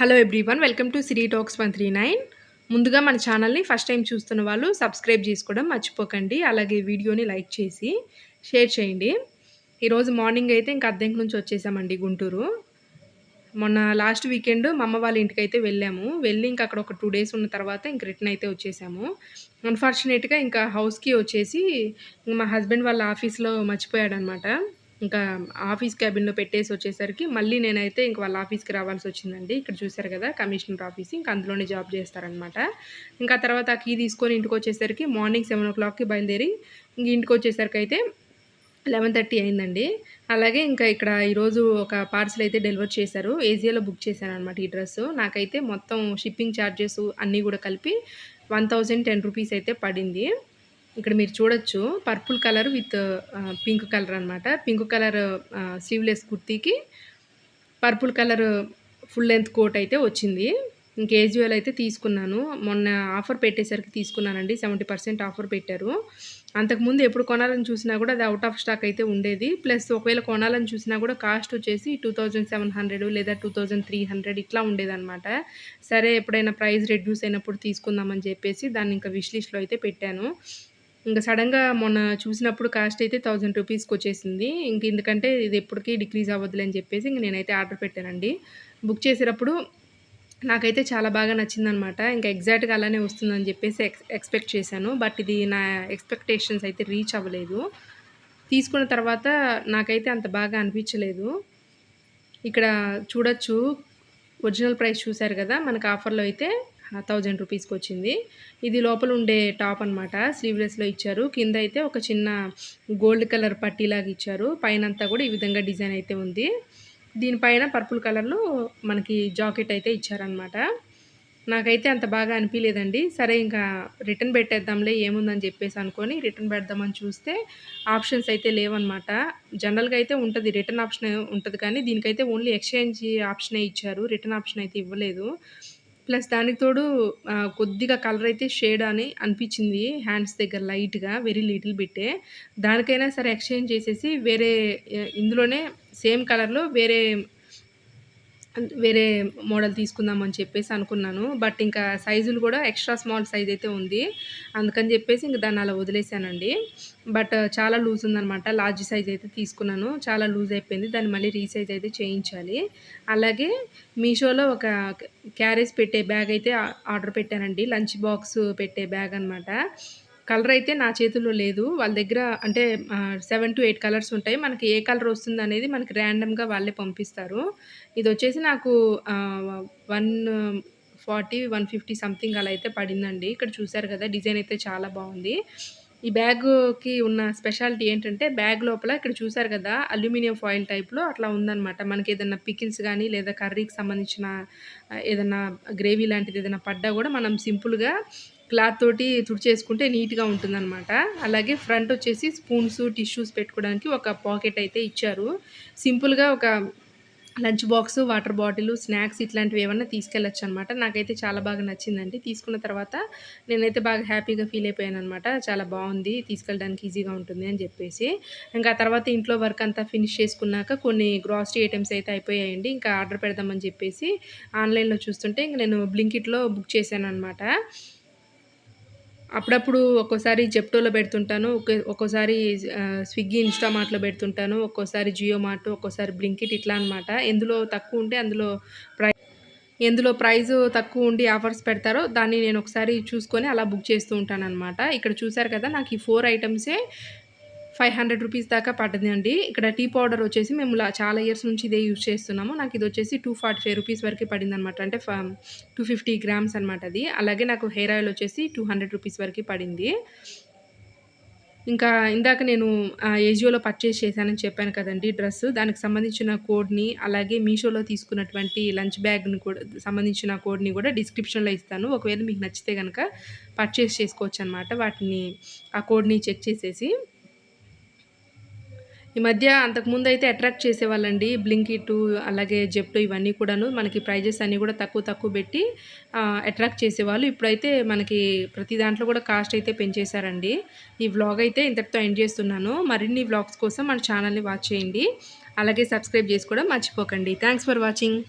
Hello everyone welcome to Siri talks one three nine ముందుగా మన ఛానల్ని ఫస్ట్ టైం చూస్తున్న వాళ్ళు సబ్స్క్రైబ్ చేసుకోవడం మర్చిపోకండి అలాగే వీడియోని లైక్ చేసి షేర్ చేయండి. ఈరోజు మార్నింగ్ అయితే ఇంకా అద్దెంకి నుంచి వచ్చేసామండి గుంటూరు. మొన్న లాస్ట్ వీకెండ్ మా అమ్మ వాళ్ళ ఇంటికి అయితే వెళ్ళాము. వెళ్ళి ఇంకా అక్కడ ఒక టూ డేస్ ఉన్న తర్వాత ఇంక రిటర్న్ అయితే వచ్చేసాము. అన్ఫార్చునేట్గా ఇంకా హౌస్కి వచ్చేసి మా హస్బెండ్ వాళ్ళ ఆఫీస్లో మర్చిపోయాడనమాట ఇంకా ఆఫీస్ క్యాబిన్లో పెట్టేసి వచ్చేసరికి మళ్ళీ నేనైతే ఇంక వాళ్ళ ఆఫీస్కి రావాల్సి వచ్చిందండి. ఇక్కడ చూసారు కదా కమిషనర్ ఆఫీస్ ఇంకా అందులోనే జాబ్ చేస్తారనమాట ఇంకా తర్వాత ఆ కీ తీసుకొని ఇంటికి వచ్చేసరికి మార్నింగ్ సెవెన్ ఓ క్లాక్కి బయలుదేరి ఇంక ఇంటికి వచ్చేసరికి అయితే లెవెన్ థర్టీ అయిందండి. అలాగే ఇంకా ఇక్కడ ఈరోజు ఒక పార్సల్ అయితే డెలివర్ చేశారు. ఏజియాలో బుక్ చేశాను అనమాట ఈ డ్రెస్. నాకైతే మొత్తం షిప్పింగ్ ఛార్జెస్ అన్నీ కూడా కలిపి వన్ థౌజండ్ టెన్ రూపీస్ అయితే పడింది. ఇక్కడ మీరు చూడొచ్చు purple colour with pink colour అనమాట pink colour sleeveless కుర్తీకి purple colour full length coat అయితే వచ్చింది. ఇంకేజువల్ అయితే తీసుకున్నాను. మొన్న ఆఫర్ పెట్టేసరికి తీసుకున్నానండి. సెవెంటీ పర్సెంట్ ఆఫర్ పెట్టారు. అంతకుముందు ఎప్పుడు కొనాలని చూసినా కూడా అది అవుట్ ఆఫ్ స్టాక్ అయితే ఉండేది. ప్లస్ ఒకవేళ కొనాలని చూసినా కూడా కాస్ట్ వచ్చేసి టూ థౌజండ్ సెవెన్ హండ్రెడ్ లేదా టూ థౌజండ్ త్రీ హండ్రెడ్ ఇట్లా ఉండేదన్నమాట. సరే ఎప్పుడైనా ప్రైస్ రెడ్యూస్ అయినప్పుడు తీసుకుందామని చెప్పేసి దాన్ని ఇంకా విష్ లిస్ట్లో అయితే పెట్టాను. ఇంకా సడన్గా మొన్న చూసినప్పుడు కాస్ట్ అయితే థౌజండ్ రూపీస్కి వచ్చేసింది ఇంక ఎందుకంటే ఇది ఎప్పటికీ డిక్రీజ్ అవ్వద్దులే అని చెప్పేసి ఇంక నేనైతే ఆర్డర్ పెట్టానండి. బుక్ చేసేటప్పుడు నాకైతే చాలా బాగా నచ్చిందనమాట. ఇంకా ఎగ్జాక్ట్గా అలానే వస్తుందని చెప్పేసి ఎక్స్ ఎక్స్పెక్ట్ చేశాను. బట్ ఇది నా ఎక్స్పెక్టేషన్స్ అయితే రీచ్ అవ్వలేదు. తీసుకున్న తర్వాత నాకైతే అంత బాగా అనిపించలేదు. ఇక్కడ చూడొచ్చు ఒరిజినల్ ప్రైస్ చూశారు కదా మనకు ఆఫర్లో అయితే థౌజండ్ రూపీస్కి వచ్చింది ఇది లోపల ఉండే టాప్ అనమాట స్లీవ్లెస్లో ఇచ్చారు. కింద అయితే ఒక చిన్న గోల్డ్ కలర్ పట్టీలాగా ఇచ్చారు. పైన అంతా కూడా ఈ విధంగా డిజైన్ అయితే ఉంది. దీనిపైన పర్పుల్ కలర్లో మనకి జాకెట్ అయితే ఇచ్చారనమాట నాకైతే అంత బాగా అనిపించలేదండి సరే ఇంకా రిటర్న్ పెట్టేద్దాంలే ఏముందని చెప్పేసి అనుకొని రిటర్న్ పెడదామని చూస్తే ఆప్షన్స్ అయితే లేవన్నమాట. జనరల్గా అయితే ఉంటుంది రిటర్న్ ఆప్షన్ ఉంటుంది కానీ దీనికైతే ఓన్లీ ఎక్స్చేంజ్ ఆప్షనే ఇచ్చారు రిటర్న్ ఆప్షన్ అయితే ఇవ్వలేదు. ప్లస్ దానికి తోడు కొద్దిగా కలర్ అయితే షేడ్ అని అనిపించింది హ్యాండ్స్ దగ్గర లైట్గా వెరీ లిటిల్ బిట్టే దానికైనా సరే ఎక్స్చేంజ్ చేసేసి వేరే ఇందులోనే సేమ్ కలర్లో వేరే వేరే మోడల్ తీసుకుందామని చెప్పేసి అనుకున్నాను. బట్ ఇంకా సైజులు కూడా ఎక్స్ట్రా స్మాల్ సైజ్ అయితే ఉంది. అందుకని చెప్పేసి ఇంక దాన్ని అలా వదిలేసానండి. బట్ చాలా లూజ్ ఉందనమాట లార్జ్ సైజ్ అయితే తీసుకున్నాను. చాలా లూజ్ అయిపోయింది. దాన్ని మళ్ళీ రీసైజ్ అయితే చేయించాలి. అలాగే మీషోలో ఒక క్యారేజ్ పెట్టే బ్యాగ్ అయితే ఆర్డర్ పెట్టానండి. లంచ్ బాక్స్ పెట్టే బ్యాగ్ అనమాట కలర్ అయితే నా చేతుల్లో లేదు. వాళ్ళ దగ్గర అంటే సెవెన్ టు ఎయిట్ కలర్స్ ఉంటాయి. మనకి ఏ కలర్ వస్తుంది అనేది మనకి ర్యాండమ్గా వాళ్ళే పంపిస్తారు. ఇది వచ్చేసి నాకు one forty one fifty something అలా అయితే పడిందండి. ఇక్కడ చూసారు కదా డిజైన్ అయితే చాలా బాగుంది. ఈ బ్యాగ్కి ఉన్న స్పెషాలిటీ ఏంటంటే బ్యాగ్ లోపల ఇక్కడ చూసారు కదా అల్యూమినియం ఫాయిల్ టైప్లో అట్లా ఉందన్నమాట. మనకి ఏదైనా పికిల్స్ కానీ లేదా కర్రీకి సంబంధించిన ఏదైనా గ్రేవీ లాంటిది ఏదైనా పడ్డా కూడా మనం సింపుల్గా క్లాత్ తోటి తుడిచేసుకుంటే నీట్గా ఉంటుందన్నమాట. అలాగే ఫ్రంట్ వచ్చేసి స్పూన్స్ టిష్యూస్ పెట్టుకోవడానికి ఒక పాకెట్ అయితే ఇచ్చారు. సింపుల్గా ఒక lunch box water bottle snacks ఇట్లాంటివి ఏమన్నా తీసుకెళ్ళచ్చు అనమాట నాకైతే చాలా బాగా నచ్చిందండి. తీసుకున్న తర్వాత నేనైతే బాగా హ్యాపీగా ఫీల్ అయిపోయాను అనమాట చాలా బాగుంది తీసుకెళ్ళడానికి ఈజీగా ఉంటుంది అని చెప్పేసి. ఇంకా తర్వాత ఇంట్లో వర్క్ అంతా ఫినిష్ చేసుకున్నాక కొన్ని గ్రాసరీ ఐటమ్స్ అయితే అయిపోయాయండి. ఇంకా ఆర్డర్ పెడదామని చెప్పేసి ఆన్లైన్లో చూస్తుంటే ఇంక నేను బ్లింకిట్లో బుక్ చేశాను అనమాట అప్పుడప్పుడు ఒక్కోసారి జెప్టోలో పెడుతుంటాను ఒక్కోసారి స్విగ్గీ ఇన్స్టామార్ట్లో పెడుతుంటాను ఒక్కోసారి జియో మార్ట్ ఒక్కోసారి బ్లింకిట్ ఇట్లా అనమాట ఎందులో తక్కువ ఉంటే అందులో ప్రై ఎందులో ప్రైస్ తక్కువ ఉండి ఆఫర్స్ పెడతారో దాన్ని నేను ఒకసారి చూసుకొని అలా బుక్ చేస్తూ ఉంటాను అనమాట ఇక్కడ చూసారు కదా నాకు ఈ ఫోర్ ఐటమ్సే ఫైవ్ హండ్రెడ్ రూపీస్ దాకా పడ్డదండి ఇక్కడ టీ పౌడర్ వచ్చేసి మేము చాలా ఇయర్స్ నుంచి ఇదే యూజ్ చేస్తున్నాము. నాకు ఇది వచ్చేసి టూ ఫార్టీ ఫైవ్ రూపీస్ వరకు పడింది అనమాట అంటే టూ ఫిఫ్టీ గ్రామ్స్ అనమాట అది. అలాగే నాకు హెయిర్ ఆయిల్ వచ్చేసి టూ హండ్రెడ్ రూపీస్ వరకు పడింది. ఇంకా ఇందాక నేను ఏజియోలో పర్చేస్ చేశానని చెప్పాను కదండి డ్రెస్ దానికి సంబంధించిన కోడ్ని అలాగే మీషోలో తీసుకున్నటువంటి లంచ్ బ్యాగ్ని కూడా సంబంధించిన కోడ్ని కూడా డిస్క్రిప్షన్లో ఇస్తాను. ఒకవేళ మీకు నచ్చితే కనుక పర్చేస్ చేసుకోవచ్చు అనమాట వాటిని ఆ కోడ్ని చెక్ చేసేసి. ఈ మధ్య అంతకుముందు అయితే అట్రాక్ట్ చేసేవాళ్ళండి బ్లింకిట్ అలాగే జెప్టో ఇవన్నీ కూడాను. మనకి ప్రైజెస్ అన్నీ కూడా తక్కువ తక్కువ పెట్టి అట్రాక్ట్ చేసేవాళ్ళు. ఇప్పుడైతే మనకి ప్రతి దాంట్లో కూడా కాస్ట్ అయితే పెంచేశారండి. ఈ వ్లాగ్ అయితే ఇంతటితో ఎండ్ చేస్తున్నాను. మరిన్ని వ్లాగ్స్ కోసం మన ఛానల్ని వాచ్ చేయండి. అలాగే సబ్స్క్రైబ్ చేసుకోవడం మర్చిపోకండి. Thanks for watching